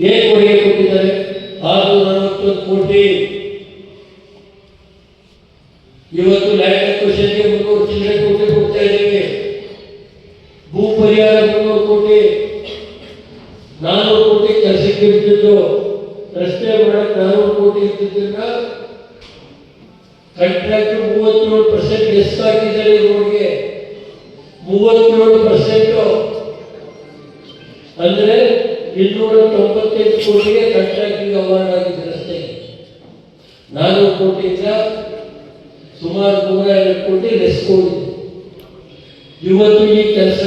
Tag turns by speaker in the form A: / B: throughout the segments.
A: ಏನ್ ಕೊಡುಗೆ ಕೊಟ್ಟಿದ್ದಾರೆ. ಆರುನೂರ ಅರವತ್ತೊಂದು ಕೋಟಿ ಇವತ್ತು ಲ್ಯಾಂಡ್ ಅಕ್ವಿಷನ್ಗೆ ಮುನ್ನೂರು ಚಿಲ್ಲರೆ ಕೋಟಿ ಕೊಡ್ತಾ ಇದ್ದೀವಿ ಭೂ ಪರಿಹಾರ ಮುನ್ನೂರು ಕೋಟಿ ನಾನ್ನೂರು ಕೋಟಿ ಕೆಲಸಕ್ಕೆ ಬಿಟ್ಟಿದ್ದು ರಸ್ತೆ ಮಾಡಕ್ ನಾನ್ನೂರು ಕೋಟಿ ಇದ್ದಿದ್ದನ್ನ ಕಂಟ್ರಾಕ್ಟ್ ಮೂವತ್ತೇಳು ಪರ್ಸೆಂಟ್ ಎಷ್ಟು ಹಾಕಿದ್ದಾರೆ ರೋಡ್ಗೆ ಮೂವತ್ತೇಳು ಪರ್ಸೆಂಟ್ ಅಂದ್ರೆ ಇನ್ನೂರ ತೊಂಬತ್ತೈದು ಕೋಟಿಗೆ ಕಾಂಟ್ರಾಕ್ಟಿಗೆ ಅವಾರ್ಡ್ ಆಗಿದೆ ರಸ್ತೆಗೆ ನಾನ್ನೂರು ಕೋಟಿಯಿಂದ ಸುಮಾರು ನೂರ ಐವತ್ತು ಕೋಟಿ ಲೆಸ್ ಕೋಟಿ. ಇವತ್ತು ಈ ಕೆಲಸ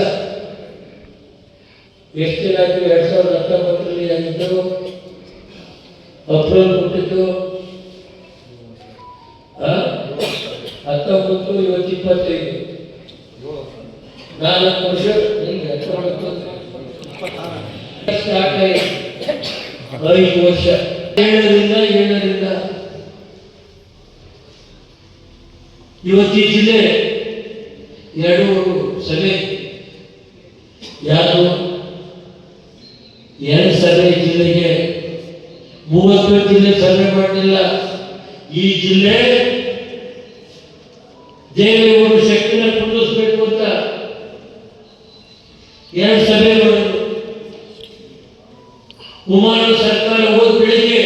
A: ಎಷ್ಟು ದಿನ ಆಯ್ತು? ಎರಡ್ ಸಾವಿರದ ಹತ್ತೊಂಬತ್ತರಲ್ಲಿ ಆಗಿದ್ದು ಅಪ್ರೋಲ್ ಕೊಟ್ಟಿದ್ದು? ಹತ್ತೊಂಬತ್ತು, ಇವತ್ತು ಇಪ್ಪತ್ತೈದು. ನಾಲ್ಕು ವರ್ಷ ಹಿಂಗೆ ಆಯ್ತು ಐದು ಏಳರಿಂದ ಏಳರಿಂದ ಇವತ್ತು ಈ ಜಿಲ್ಲೆ ಎರಡು ಸಭೆ ಯಾರು ಎರಡು ಸಭೆ ಜಿಲ್ಲೆಗೆ ಮೂವತ್ತು ಜಿಲ್ಲೆ ಸಭೆ ಮಾಡಲಿಲ್ಲ ಈ ಜಿಲ್ಲೆ ದೇವೇಗೌಡರು ಶಕ್ತಿನ ಕುಂದಿಸ್ಬೇಕು ಅಂತ ಎರಡು ಕುಮಾರ ಸರ್ಕಾರ ಓದ್ ಬೆಳಿಗ್ಗೆ